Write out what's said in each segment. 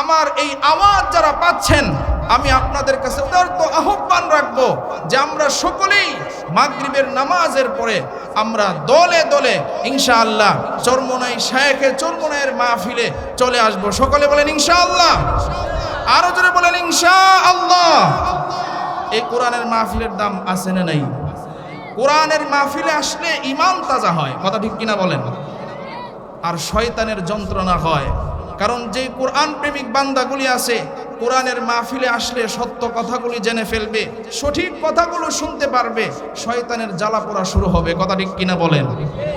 আমার এই আওয়াজ যারা পাচ্ছেন, আমি আপনাদের কাছে উদারত আহ্বান রাখব যে আমরা সকলেই মাগরিবের নামাজের পরে আমরা দলে দলে ইনশাআল্লাহ চরমনাই শায়েখে চরমনাইয়ের মাহফিলে চলে আসব। সকলে বলেন ইনশাআল্লাহ। আরও জোরে বলেন ইনশাআল্লাহ। এই কোরআনের মাহফিলের দাম আছে না নাই? কোরআনের মাহফিলে আসলে ইমান তাজা হয়, কথা ঠিক কিনা বলেন? আর শয়তানের যন্ত্রণা হয় কারণ যে কোরআন প্রেমিক বান্দাগুলি আছে, কোরআনের মাহফিলে আসলে সত্য কথাগুলি জেনে ফেলবে, সঠিক কথাগুলো শুনতে পারবে, শয়তানের জ্বালা পোড়া শুরু হবে। কথা ঠিক কিনা বলেন?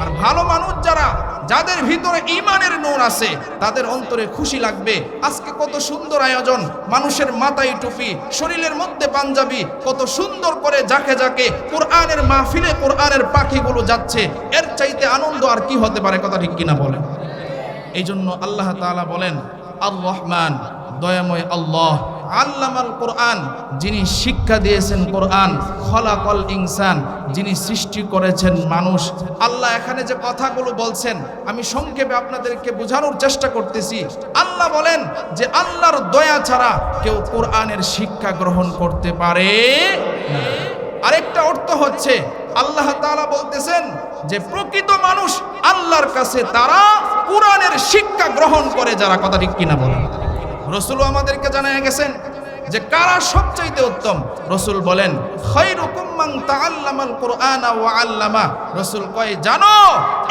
আর ভালো মানুষ যারা, যাদের ভিতরে ইমানের নূর আছে, তাদের অন্তরে খুশি লাগবে। আজকে কত সুন্দর আয়োজন, মানুষের মাথায় টুপি, শরীরের মধ্যে পাঞ্জাবি, কত সুন্দর করে যাকে যাকে কোরআনের মাহফিলে কোরআনের পাখিগুলো যাচ্ছে। এর চাইতে আনন্দ আর কি হতে পারে, কথা ঠিক কিনা বলেন? এই জন্য আল্লাহ তাআলা বলেন আর রহমান দয়াময় আল্লাহ, আল্লামাল কোরআন, যিনি শিক্ষা দিয়েছেন কোরআন, খলাকল ইনসান, যিনি সৃষ্টি করেছেন মানুষ, আল্লাহ এখানে যে কথাগুলো বলছেন, আমি সংক্ষেপে আপনাদেরকে বোঝানোর চেষ্টা করতেছি আল্লাহ বলেন যে আল্লাহর দয়া ছাড়া কেউ কোরআনের শিক্ষা গ্রহণ করতে পারে। আরেকটা অর্থ হচ্ছে, আল্লাহ তাআলা বলতেছেন যে প্রকৃত মানুষ আল্লাহর কাছে তারা কোরআনের শিক্ষা গ্রহণ করে যারা, কথা ঠিক কিনা বলেন। রসুল আমাদেরকে জানিয়ে গেছেন যে কারা সবচাইতে উত্তম? রসুল বলেন রসুল কয়, জানো,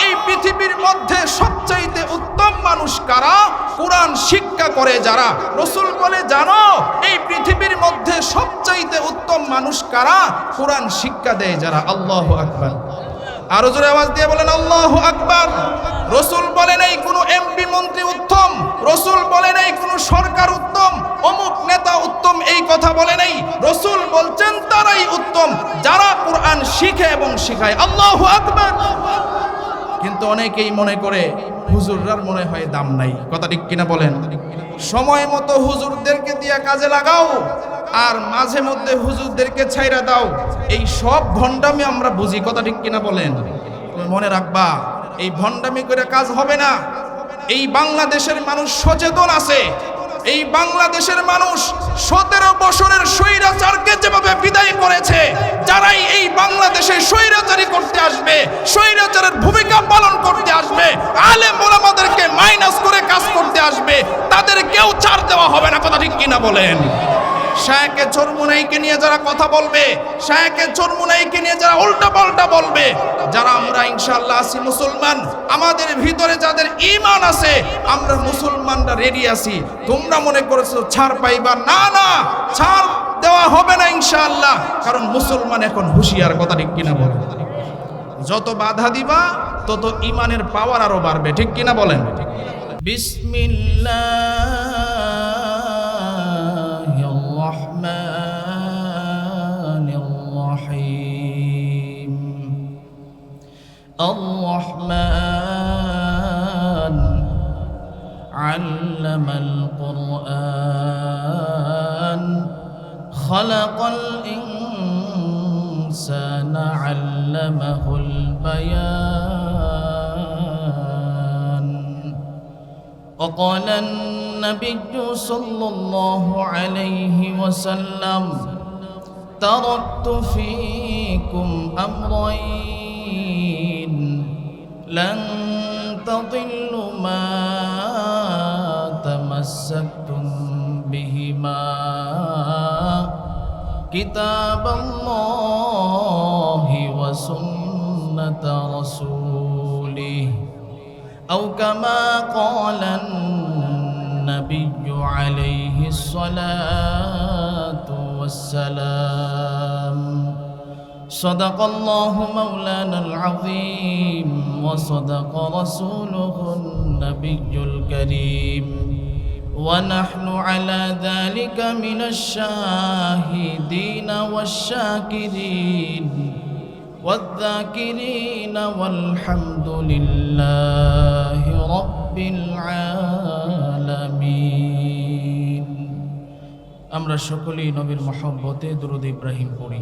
এই পৃথিবীর মধ্যে সবচাইতে উত্তম মানুষ কারা? কোরআন শিক্ষা করে যারা। রসুল বলে, জানো, এই পৃথিবীর মধ্যে সবচাইতে উত্তম মানুষ কারা? কোরআন শিক্ষা দেয় যারা। আল্লাহু আকবার। আরও জোরে আওয়াজ দিয়ে বলেন, আল্লাহ আকবার। রসুল বলেন এই কোনো এমপি মন্ত্রী উত্তম, রসুল বলেন এই কোনো সরকার উত্তম, অমুক নেতা উত্তম এই কথা বলে নেই। রসুল বলছেন, তারাই উত্তম, যারা কোরআন শিখে এবং শিখায়। আল্লাহ আকবার। কিন্তু অনেকেই মনে করে হুজুররার মনে হয় দাম নাই। কথা ঠিক কিনা বলেন? সময় মতো হুজুরদেরকে দিয়া কাজে লাগাও। আর মাঝে মধ্যে হুজুরদেরকে ছাইরা দাও। এই সব ভণ্ডামি আমরা বুঝি, কথা ঠিক কিনা বলেন? মনে রাখবা, এই ভণ্ডামি করে কাজ হবে না। এই বাংলাদেশের মানুষ সচেতন আছে। এই বাংলাদেশের মানুষ সতেরো বছরের স্বৈরাচারকে যেভাবে বিদায় করেছে, যারাই এই বাংলাদেশে স্বৈরাচারী করতে আসবে, স্বৈরাচারের ভূমিকা পালন করতে আসবে আলে মোলামাদেরকে মাইনাস করে কাজ করতে আসবে, তাদের কেউ ছাড় দেওয়া হবে না, কথা ঠিক কিনা বলেন? শায়কে চরমুনাইকে নিয়ে যারা কথা বলবে শায়কে চরমুনাইকে নিয়ে যারা উল্টা পাল্টা বলবে, যারা আমরা ইনশাআল্লাহ আছি মুসলমান, আমাদের ভিতরে যাদের ঈমান আছে, আমরা মুসলমানরা রেডি আছি। তোমরা মনে করেছ ছাড় পাইবা? না না, ছাড় দেওয়া হবে না ইনশাআল্লাহ। কারণ মুসলমান এখন হুঁশিয়ার কথা ঠিক কিনা বলে যত বাধা দিবা, তত ইমানের পাওয়ার আরও বাড়বে, ঠিক কিনা বলেন? বিসমিল্লাহ। الرحمن. علم القرآن. خلق الإنسان علمه البيان. وقال النبي صلى الله عليه وسلم تركت فيكم أمرين. لن تضلوا ما تمسكتم بهما كتاب الله وسنة رسوله أو كما قال النبي عليه الصلاة والسلام صدق الله مولانا العظيم وصدق رسوله النبي الكريم ونحن على ذلك من الشاهدين والشاكرين والذاكرين والحمد لله رب العالمين আমরা সকলেই নবীর মহব্বতে দুরুদ ইব্রাহিম পড়ি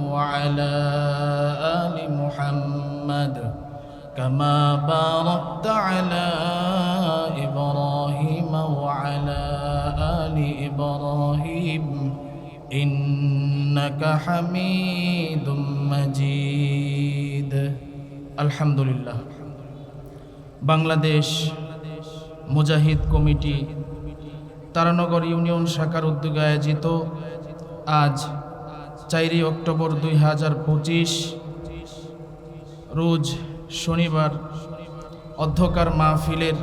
وعلى آل محمد كما باركت على إبراهيم وعلى آل إبراهيم إنك حميد مجيد الحمد لله বাংলাদেশ মুজাহিদ কমিটি তারানগর ইউনিয়ন শাখার উদ্যোগে আয়োজিত আজ চারই অক্টোবর দুই হাজার পঁচিশ, রোজ শনিবার অধ্যকার মাহফিলের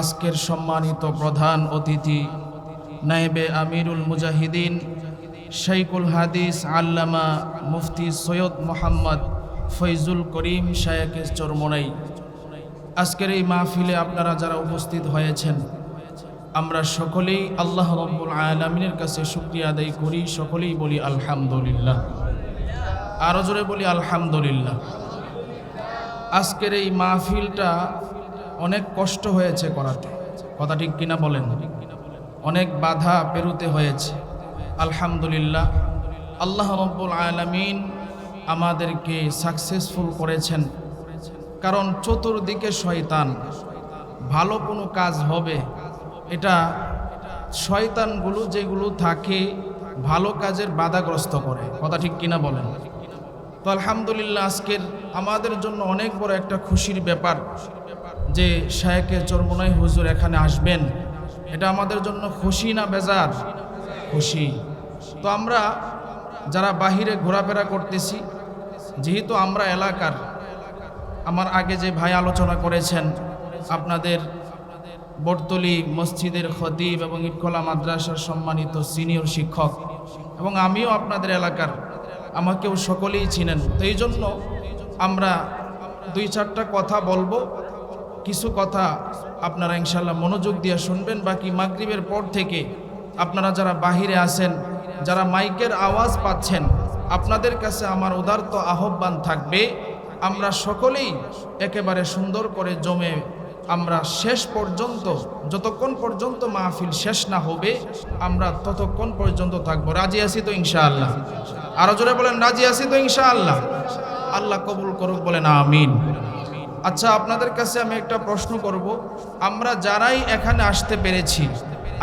আজকের সম্মানিত প্রধান অতিথি নায়েবে আমিরুল মুজাহিদিন শাইকুল হাদিস আল্লামা মুফতি সৈয়দ মোহাম্মদ ফৈজুল করিম শায়েকের চরমনাই। আজকের এই মাহফিলে আপনারা যারা উপস্থিত হয়েছেন আমরা সকলেই আল্লাহ রব্বুল আলমিনের কাছে শুক্রিয়া আদায় করি, সকলেই বলি আলহামদুলিল্লাহ। আরও জোরে বলি আলহামদুলিল্লাহ। আজকের এই মাহফিলটা অনেক কষ্ট হয়েছে করাতে। কথা ঠিক কিনা বলেন? অনেক বাধা পেরুতে হয়েছে। আলহামদুলিল্লাহ, আল্লাহ রব্বুল আলমিন আমাদেরকে সাকসেসফুল করেছেন। কারণ চতুর্দিকে শয়তান। ভালো কোনো কাজ হবে এটা শয়তানগুলো যেগুলো থাকে ভালো কাজের বাধাগ্রস্ত করে। কথা ঠিক কিনা বলেন? তো আলহামদুলিল্লাহ আজকের আমাদের জন্য অনেক বড় একটা খুশির ব্যাপার যে শায়েকে চরমনাই হুজুর এখানে আসবেন। এটা আমাদের জন্য খুশি না বেজার? খুশি। তো আমরা যারা বাহিরে ঘোরাফেরা করতেছি, যেহেতু আমরা এলাকার, আমার আগে যে ভাই আলোচনা করেছেন, আপনাদের বটতলি মসজিদের খতিব এবং ইটখোলা মাদ্রাসার সম্মানিত সিনিয়র শিক্ষক এবং আমিও আপনাদের এলাকার, আমাকেও সকলেই চিনেন। তো এই জন্য আমরা দুই চারটা কথা বলব, কিছু কথা আপনারা ইনশাল্লাহ মনোযোগ দিয়ে শুনবেন, বাকি মাগরিবের পর থেকে আপনারা যারা বাহিরে আছেন, যারা মাইকের আওয়াজ পাচ্ছেন, আপনাদের কাছে আমার উদার্ত আহ্বান থাকবে, আমরা সকলেই একেবারে সুন্দর করে জমে আমরা শেষ পর্যন্ত যতক্ষণ পর্যন্ত মাহফিল শেষ না হবে আমরা ততক্ষণ পর্যন্ত থাকবো রাজি আছি তো ইনশাআল্লাহ আরো জোরে বলেন রাজি আছি তো ইনশাআল্লাহ আল্লাহ কবুল করুক বলেন আমিন আচ্ছা আপনাদের কাছে আমি একটা প্রশ্ন করব আমরা যারাই এখানে আসতে পেরেছি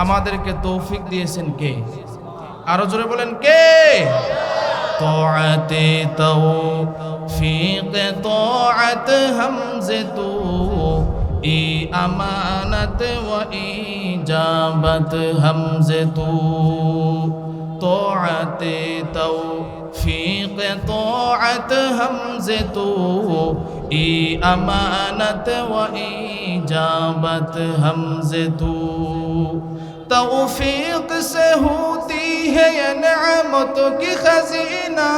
আমাদেরকে তৌফিক দিয়েছেন কে আরো জোরে বলেন কে طاعت توفیق طاعت حمزه تو ای امانت و ایجابت حمز تو طاعت توفیق طاعت حمز تو ای امانت و ایجابت حمز تو توفیق سے ہوتی ہے یہ نعمت کی خزینہ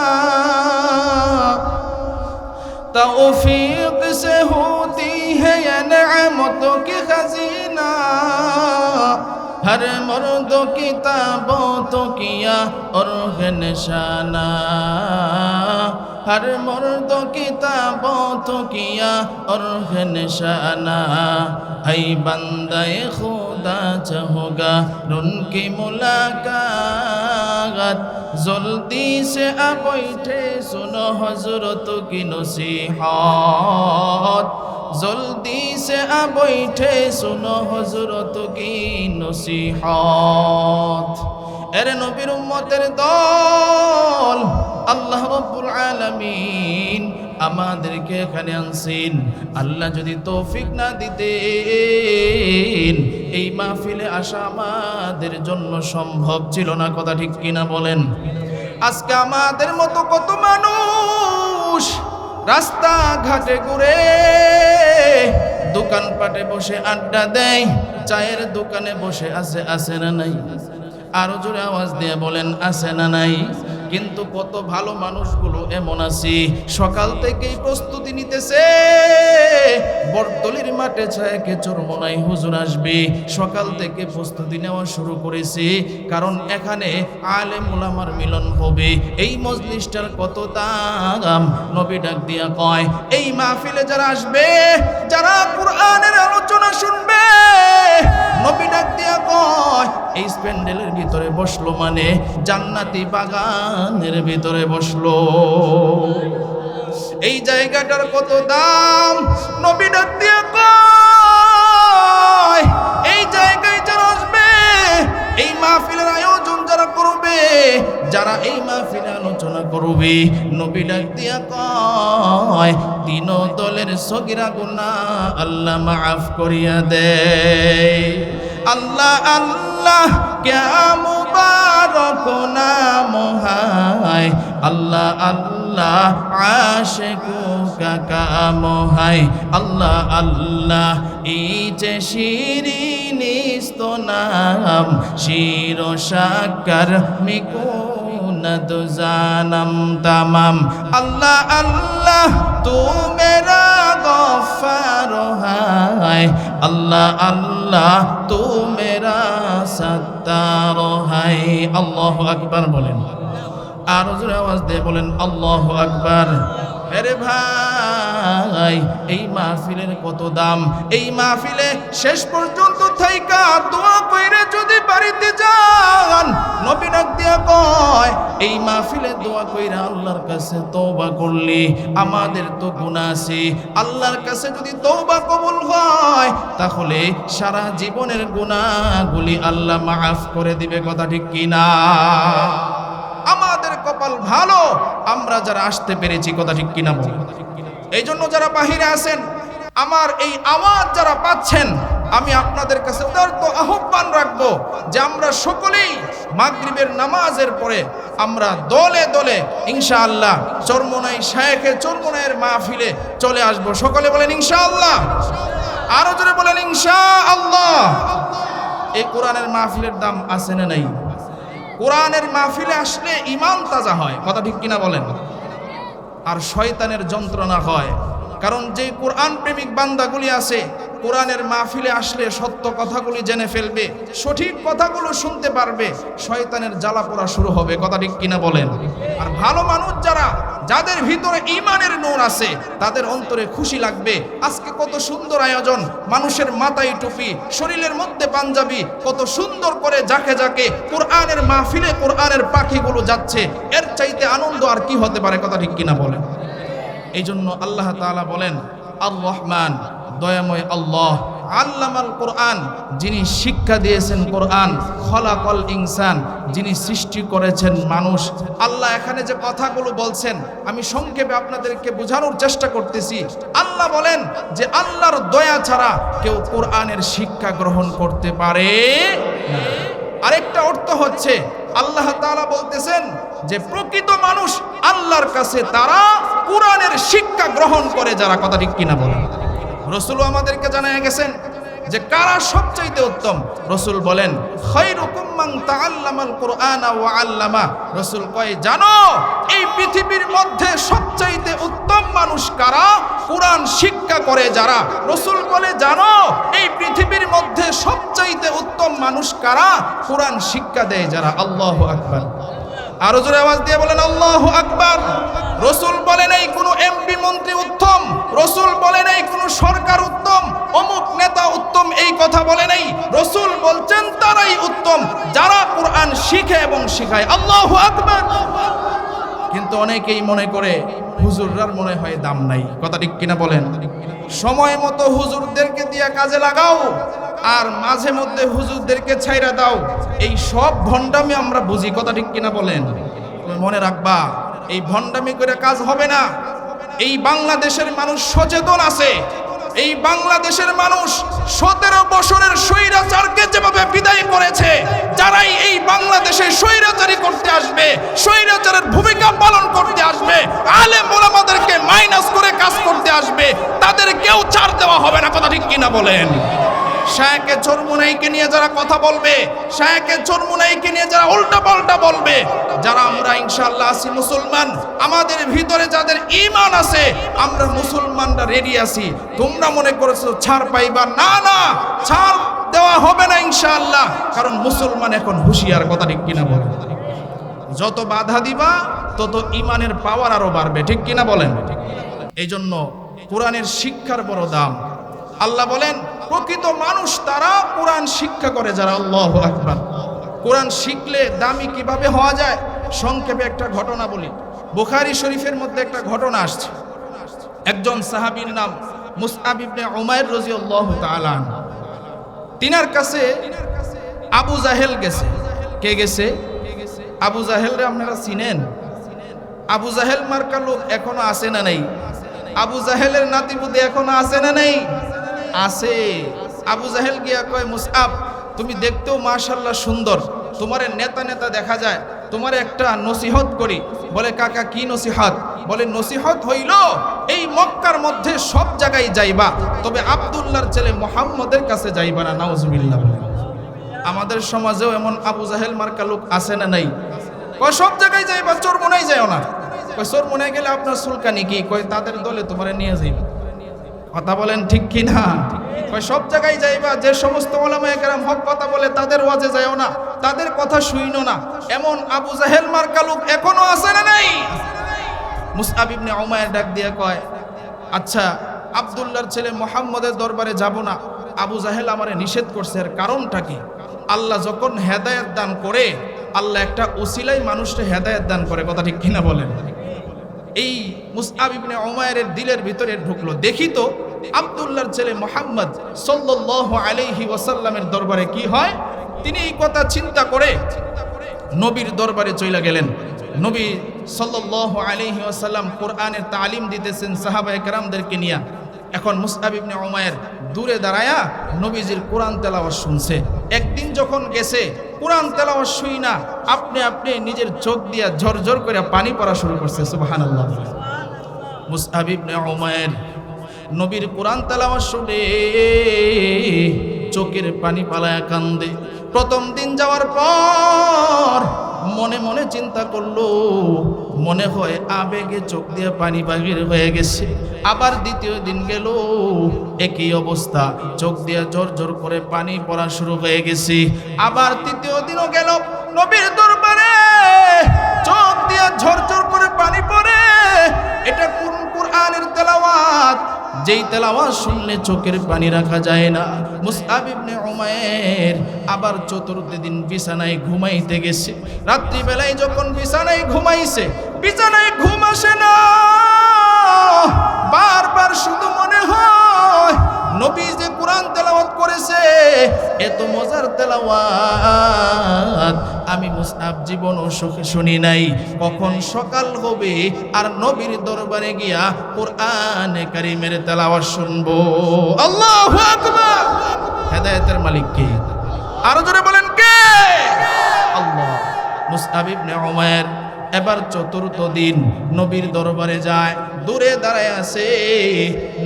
توفیق سے ہو ہر مرد کی تابوت کیا اور نشانہ হর মর্দ কিতাব তো কিয়া ওর নিশানা হই বন্দে খুদা চহোগা রুন কি মুলাকাত জলদি সে আবৈঠে সুনো হজুর তো কি নসিহত জলদি সে আবৈঠে সুনো হজুর তো কি নসিহত এর নবীর উম্মতের দল, আল্লাহ রব্বুল আলামিন আমাদেরকে এখানে আনছেন। আল্লাহ যদি তৌফিক না দিতেন, এই মাহফিলে আসা আমাদের জন্য সম্ভব ছিল না, কথা ঠিক কিনা বলেন? আজকে আমাদের মতো কত মানুষ রাস্তা ঘাটে ঘুরে দোকানপাটে বসে আড্ডা দেয়, চায়ের দোকানে বসে আছে আছে না নাই? আরও জোরে আওয়াজ দিয়ে বলেন, আছে না নাই? কিন্তু কত ভালো মানুষগুলো এমন আছি, সকাল থেকেই প্রস্তুতি নিতেছে। বরদলির মাঠে ছায়াকে চরমনাই হুজুর আসবে। সকাল থেকে প্রস্তুতি নেওয়া শুরু করেছে, কারণ এখানে আলে মুলামার মিলন হবে। এই মজলিসটার কত দাম? নবী ডাক দিয়া কয়, এই মাহফিলে যারা আসবে, যারা কোরআনের আলোচনা শুনবে নবী ডাক দিয়া কয়, এই স্প্যান্ডেলের ভিতরে বসল মানে? জান্নাতি বাগানের ভিতরে বসল। এই জায়গাটার কত দাম? নবী ডাক দিয়া কয়, এই জায়গায় যারা আসবে, এই মাহফিলের আয়োজন যারা করবে যারা এই মাহফিলে আলোচনা করবে, নবী ডাক দিয়া কয়, তিন দলের সগিরা গুনা আল্লাহ মাফ করিয়া দেয়। আল্লাহ আল্লাহ ক্যা মুবারক নাম হায়। আল্লাহ আল্লাহ, আশেকু কাকাম হায় আল্লাহ আল্লাহ এই যে শিরিনিস্ত নাম শির সাকার মিকুনদ জানম তামাম। আল্লাহ আল্লাহ তু মেরা গফার হায়। আল্লাহ আল্লাহ তু মেরা সত্তার হায়। আল্লাহ আকবার বলেন। আর জোরে আওয়াজ দিয়ে বলেন, আল্লাহ আকবার। আরে ভাই, এই মাহফিলের কত দাম? এই মাহফিলে শেষ পর্যন্ত থাইকা দোয়া কইরে যদি বাড়িতে যান, নবী ডাক দিয়া কয় এই মাহফিলে দোয়া কইরা আল্লাহর কাছে তওবা করলে আমাদের তো গুনাহ আছে। আল্লাহর কাছে যদি তওবা কবুল হয়, তাহলে সারা জীবনের গুনাহগুলি আল্লাহ মাফ করে দিবে, কথা ঠিক কিনা? আমাদের কপাল ভালো, আমরা যারা আসতে পেরেছি, কথা ঠিক কিনা এই জন্য যারা বাহিরে আছেন, আমার এই আওয়াজ যারা পাচ্ছেন আমি আপনাদের কাছে উদারত আহ্বান রাখব যে আমরা সকলেই মাগরিবের নামাজের পরে আমরা দলে দলে ইনশা ইনশাআল্লাহ চরমনাই শায়েখে চরমনাইয়ের মাহফিলে চলে আসব। সকলে বলেন ইনশাআল্লাহ। আরও জোরে বলেন ইনশাআল্লাহ। এই কোরআনের মাহফিলের দাম আছে না নাই? কোরআনের মাহফিলে আসলে ইমান তাজা হয়, কথা ঠিক কিনা বলেন? আর শয়তানের যন্ত্রণা হয়, কারণ যে কোরআন প্রেমিক বান্দাগুলি আছে কোরআনের মাহফিলে আসলে সত্য কথাগুলি জেনে ফেলবে, সঠিক কথাগুলো শুনতে পারবে, শয়তানের জ্বালা পোড়া শুরু হবে। কথা ঠিক কিনা বলেন? আর ভালো মানুষ যারা, যাদের ভিতরে ইমানের নূর আছে, তাদের অন্তরে খুশি লাগবে। আজকে কত সুন্দর আয়োজন, মানুষের মাথায় টুপি, শরীরের মধ্যে পাঞ্জাবি, কত সুন্দর করে যাকে যাকে কোরআনের মাহফিলে কোরআনের পাখিগুলো যাচ্ছে, এর চাইতে আনন্দ আর কি হতে পারে? কথা ঠিক কিনা বলেন? এই জন্য আল্লাহ তাআলা বলেন আল রহমান দয়াময় আল্লাহ। আল্লামাল কোরআন, যিনি শিক্ষা দিয়েছেন কোরআন, খলাকল ইনসান, যিনি সৃষ্টি করেছেন মানুষ। আল্লাহ এখানে যে কথাগুলো বলছেন, আমি সংক্ষেপে আপনাদেরকে বোঝানোর চেষ্টা করতেছি। আল্লাহ বলেন যে আল্লাহর দয়া ছাড়া কেউ কোরআনের শিক্ষা গ্রহণ করতে পারে আরেকটা অর্থ হচ্ছে, আল্লাহ তাআলা বলতেছেন যে প্রকৃত মানুষ আল্লাহর কাছে তারা কোরআনের শিক্ষা গ্রহণ করে, যারা কথা ঠিক কিনা বলেন। রসুল আমাদেরকে জানায় গেছেন যে কারা সবচাইতে উত্তম? রসুল বলেন রসুল কয়, জানো, এই পৃথিবীর মধ্যে সবচাইতে উত্তম মানুষ কারা? কোরআন শিক্ষা করে যারা। রসুল বলে, জানো, এই পৃথিবীর মধ্যে সবচাইতে উত্তম মানুষ কারা? কোরআন শিক্ষা দেয় যারা। আল্লাহু আকবার। আরও জোরে আওয়াজ দিয়ে বলেন, আল্লাহ আকবার। রসুল বলেন, এই কোনো এমপি মন্ত্রী উত্তম? রসুল বলে নাই, কোনো সরকার উত্তম, অমুক নেতা উত্তম, এই কথা বলে নাই। রসুল বলছেন, তারাই উত্তম। যারা কোরআন শিখে এবং শিখায়, আল্লাহু আকবার। কিন্তু অনেকেই মনে করে হুজুররার মনে হয় দাম নাই। কথা ঠিক কিনা বলেন? সময় মতো হুজুরদেরকে দিয়ে কাজে লাগাও, আর মাঝে মধ্যে হুজুরদেরকে ছাইরা দাও। এই সব ভণ্ডামি আমরা বুঝি, কথা ঠিক কিনা বলেন? মনে রাখবা, এই ভণ্ডামি করে কাজ হবে না। এই বাংলাদেশের মানুষ সচেতন আছে। এই বাংলাদেশের মানুষ সতেরো বছরের স্বৈরাচারকে যেভাবে বিদায় করেছে, যারাই এই বাংলাদেশে স্বৈরাচারী করতে আসবে, স্বৈরাচারের ভূমিকা পালন করতে আসবে আলে মোলামাদেরকে মাইনাস করে কাজ করতে আসবে তাদের কেউ ছাড় দেওয়া হবে না, কথা ঠিক কিনা বলেন? শায়কে চরমুনাইকে নিয়ে যারা কথা বলবে শায়কে চরমুনাইকে নিয়ে যারা উল্টা পাল্টা বলবে, যারা আমরা ইনশাআল্লাহ আছি মুসলমান, আমাদের ভিতরে যাদের ঈমান আছে, আমরা মুসলমানরা রেডি আছি। তোমরা মনে করেছ ছাড় পাইবা? না না, ছাড় দেওয়া হবে না ইনশাআল্লাহ। কারণ মুসলমান এখন হুঁশিয়ার কথা ঠিক কিনা বলে যত বাধা দিবা, তত ইমানের পাওয়ার আরও বাড়বে, ঠিক কিনা বলেন? এই জন্য কোরআনের শিক্ষার বড় দাম। আল্লাহ বলেন, প্রকৃত মানুষ তারা কোরআন শিক্ষা করে যারা আল্লাহ আকবার। কোরআন শিখলে দামি কীভাবে হওয়া যায়? সংক্ষেপে একটা ঘটনা বলি। বুখারি শরীফের মধ্যে একটা ঘটনা আসছে। একজন সাহাবীর নাম মুসআব ইবনে উমাইর রাদিয়াল্লাহু তাআলা তিনার কাছে আবু জাহেল গেছে। কে গেছে? আবু জাহেলরে আপনারা চিনেন? আবু জাহেল মার্কা লোক এখনও আছে না নেই? আবু জাহেলের নাতিপুতি এখনও আছে না নেই? আছে। আবু জাহেল গিয়া কয়, মুসআব, তুমি দেখতেও মাশাল্লাহ সুন্দর। তোমার নেতা নেতা দেখা যায়। তোমার একটা নসিহত করি। বলে, কাকা, কি নসিহত? বলে, নসিহত হইল এই মক্কার মধ্যে সব জায়গায় যাইবা, তবে আব্দুল্লাহর ছেলে মোহাম্মদের কাছে যাইবা না, নাউজুবিল্লাহ আমাদের সমাজেও এমন আবু জাহেল মার্কা লোক আছে না নাই? কয়, সব জায়গায় যাইবা, চোর মনে যাও না। কয়, চোর মনে গেলে আপনার সুলকানি কি? কয়, তাদের দলে তোমারে নিয়ে যাই কথা বলেন ঠিক কি না সব জায়গায় যাইবা, যে সমস্ত ওলামা একরাম হক কথা বলে তাদের ওয়াজে যাও না, তাদের কথা শুইনো না। এমন আবু জাহেল মার্কা লোক এখনও আছে না নাই? মুসআব ইবনে উমায়ের ডাক দিয়ে কয় আচ্ছা আব্দুল্লাহর ছেলে মোহাম্মদের দরবারে যাব না। আবু জাহেল আমারে নিষেধ করছে, এর কারণটা কি? আল্লাহ যখন হেদায়েত দান করে, আল্লাহ একটা উসিলাই মানুষকে হেদায়েত দান করে, কথা ঠিক কিনা বলেন? এই মুসআব ইবনে উমায়ের দিলের ভিতরে ঢুকলো। দেখি তো, আব্দুল্লাহর ছেলে মোহাম্মদ সাল্লাল্লাহু আলাইহি ওয়াসাল্লামের দরবারে কি হয়? তিনি এই কথা চিন্তা করে নবীর দরবারে চইলা গেলেন। নবী সাল্লাল্লাহু আলাইহি ওয়াসাল্লাম কোরআনের তালিম দিতেছেন সাহাবা একরামদেরকে নিয়া। এখন মুসআব ইবনে উমায়ের দূরে দাঁড়ায়া নবীজির কোরআন তেলাওয়াত শুনছে। একদিন যখন গেছে কোরআন তেলাওয়াত শুই না, আপনি আপনি নিজের চোখ দিয়া ঝরঝর করে পানি পড়া শুরু করছে, সুবহানাল্লাহ। মুসআব ইবনে উমায়ের নবীর কোরআন তেলাওয়াত শুনে চোখের পানি পালায়া কান্দে। প্রথম দিন যাওয়ার পর মনে মনে চিন্তা করল মনে হয় আবেগে চোখ দিয়ে পানি বাগির হয়ে গেছে। আবার দ্বিতীয় দিন গেল, একই অবস্থা। চোখ দিয়ে জোর জোর করে পানি পড়া শুরু হয়ে গেছে। আবার তৃতীয় দিনও গেল, নবীর দরবারে চোখ দিয়ে ঝরঝর করে পানি পড়ে। এটা কোন কোরআনের তেলাওয়াত? যেই তেলাওয়াত শুনলে চোখের পানি রাখা যায় না। মুসআব ইবনে উমায়ের আবার চতুর্থ দিন বিছানায় ঘুমাইতে গেছে। রাত্রিবেলায় যখন বিছানায় ঘুমাইছে বিছানায় ঘুম আসে না। বারবার শুধু মনে হয় নবী যে কোরআন তেলাওয়াত করেছে, এত মজার তেলাওয়াত। আমি মুসআব জীবন সুখে শুনি নাই, কখন সকাল হবে আর নবীর দরবারে গিয়া কোরআনে কারিমের তেলাওয়াত শুনব। আল্লাহু হেদায়েতের মালিক কে? আরও জোরে বলেন কে? আল্লাহ। মুসআব ইবনে উমায়ের এবার চতুর্থ দিন নবীর দরবারে যায়, দূরে দাঁড়ায় আছে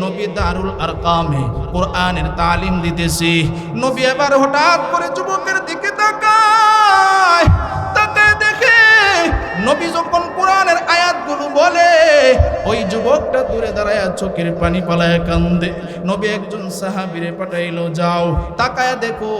নবী দারুল আর কামে কোরআনের তালিম দিতেছে। নবী এবার হঠাৎ করে যুবকের দিকে তাকায় তাকায় দেখে নবী যখন কোরআনের আয়াতগুলো বলে, ওই যুবকটা দূরে দাঁড়ায় চোখের পানি পালায় কান্দে। নবী একজন সাহাবিরে পাঠাইলো, যাও, তাকায় দেখো।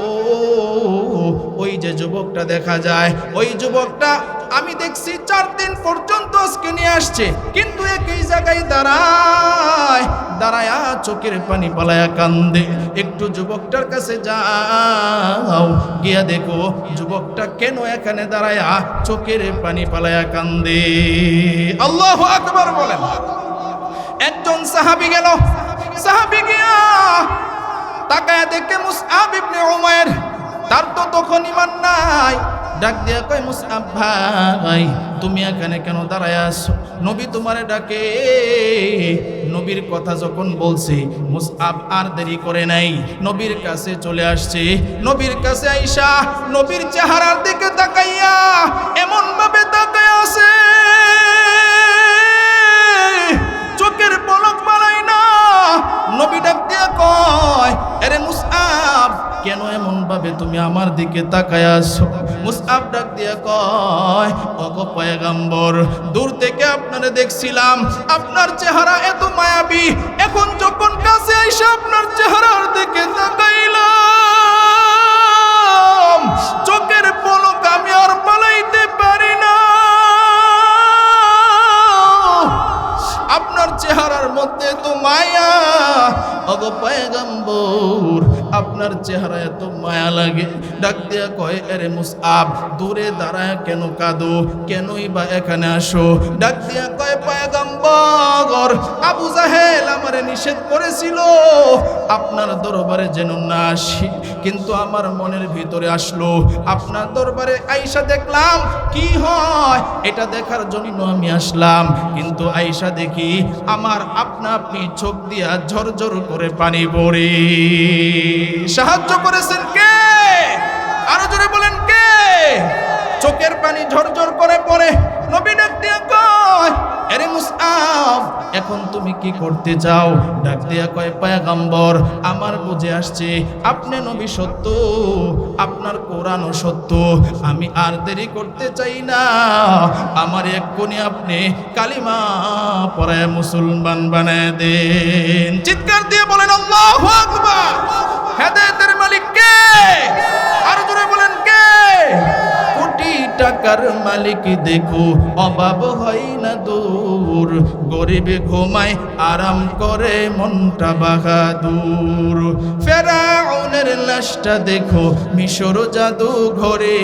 ওই যে যুবকটা দেখা যায়, ওই যুবকটা আমি দেখছি চার দিন পর্যন্ত আজকে নিয়ে আসছে। কিন্তু একই জায়গায় দাঁড়ায়, দাঁড়ায়া চোখের পানি পালায়া কান্দে। একটু যুবকটার কাছে যাও, গিয়া দেখো যুবকটা কেন এখানে দাঁড়ায়া চোখের পানি পালায়া কান্দে। আল্লাহ আকবার বলেন। একজন সাহাবি গেল। সাহাবি গিয়া তাকায় দেখে মুসআব ইবনে তার তো তখন ইমান নাই। ডাক দিয়া কয় মুসআব ভাই, তুমি এখানে কেন দাঁড়ায় আছো? নবী তোমারে ডাকে, নবীর কথা যখন বলছে মুসআব আর দেরি করে নাই। নবীর কাছে চলে আসছে। নবীর কাছে আইসা, নবীর চেহারার দিকে তাকাইয়া এমন ভাবে তাকায় আছে। চোখের পলক মালাই না। নবী ডাক দিয়া কয় আরে মুসআব ভাবে তুমি আমার দিকে তাকায় আসো মুসআব ডাক দিয়া কয়, ওগো পয়গাম্বর, দূর থেকে আপনারে দেখছিলাম। আপনার চেহারা এত মায়াবী। এখন যখন কাছে আইসা আপনার চেহারার দিকে তাকাইলাম, চোখের পলক আমি আর পালাইতে পারি না। আপনার চেহারার মধ্যে তো মায়া। অগো পয়গম্বর আপনার চেহারা এত মায়া লাগে। ডাক দিয়া কয়, আরে মুসআব, দূরে দাঁড়ায় কেন কাঁদো? কেনই বা এখানে আসো? ডাক দিয়া কয়, পয়গম্বর, আবু জাহেল আমারে নিষেধ করেছিল। আপনার দরবারে যেন না আসি, কিন্তু আমার মনের ভিতরে আসলো। আপনার দরবারে আইসা দেখলাম, কি হয়? এটা দেখার জন্য আমি আসলাম। কিন্তু আইসা দেখি, আমার আপনা আপনি চোখ দিয়া ঝরঝর করে পানি পড়ে। সাহায্য করেছেন কে? আরও জোরে বলেন কে? চোখের পানি ঝরঝর করে পড়ে। নবীন কয় আরে এখন তুমি কি করতে চাও? ডাক দিয়া কয় আমার বুঝে আসছে, আপনি নবী সত্য, আপনার সত্য, আমি আর দেরি করতে চাই না। আমার এক্ষুনি আপনি কালিমা পড়ায় মুসলমান বানায় দেন। চিৎকার দিয়ে বলেন, আল্লাহু আকবার! হেদায়েতের মালিক কে আর জোরে টাকার মালিক দেখো, অভাব হয় না দূর। গরিবে ঘুমায়, আরাম করে মনটা বাহাদুর। ফেরাউনের লাশটা দেখো, মিশর জাদু ঘরে।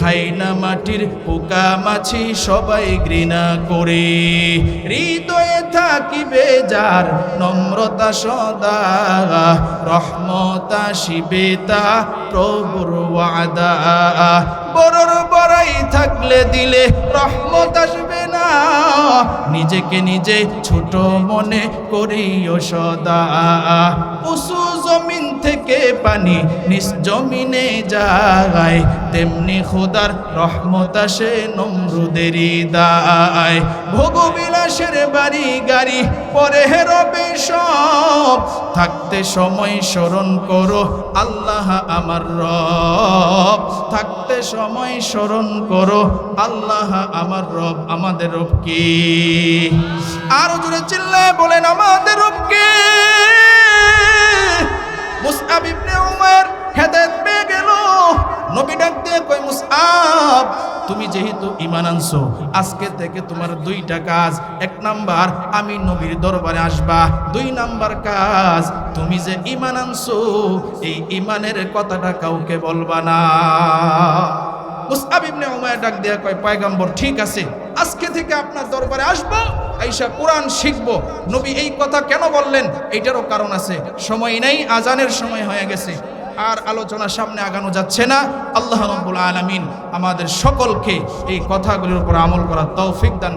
খাই না মাটির পোকা মাছি সবাই ঘৃণা করে। হৃদয়ে থাকিবে যার নম্রতা সদা। রহমতা শিবে তা প্রভুর ওয়াদা। বড়র বড়াই থাকলে দিলে রহমত আসবে না। নিজেকে নিজে ছোট মনে করিও সদা। উসু থেকে পানি নিজ জমিনে যায় তেমনি খোদার রহমত আসে নমরুদেরই দায় ভোগবিলাসের বাড়ি গাড়ি, পরে হেরবে সব। থাকতে সময় স্মরণ করো আল্লাহ আমার রব। থাকতে সময় স্মরণ করো আল্লাহ আমার রব, আমাদের রব কি? আরও জোরে চিল্লায় বলেন, আমাদের রব কে? উমর হেদায়েত পেয়ে গেল। নবী ডাক দিয়ে কই মুসআব তুমি যেহেতু ইমান আনছো, আজকে থেকে তোমার দুইটা কাজ। এক নাম্বার, আমি নবীর দরবারে আসবা। দুই নাম্বার কাজ, তুমি যে ইমান আনছো, এই ইমানের কথাটা কাউকে বলবা না। মুসআব ইবনে উমাইর ডাক দিয়া কয়, পয়গম্বর, ঠিক আছে, আজকে থেকে আপনার দরবারে আসব, আইসা কোরআন শিখব। নবী এই কথা কেন বললেন? এটারও কারণ আছে। সময় নেই, আজানের সময় হয়ে গেছে। আর আলোচনা সামনে আগানো যাচ্ছে না আল্লাহ রব্বুল আলমিন আমাদের সকলকে এই কথাগুলির উপর আমল করার তৌফিক দান।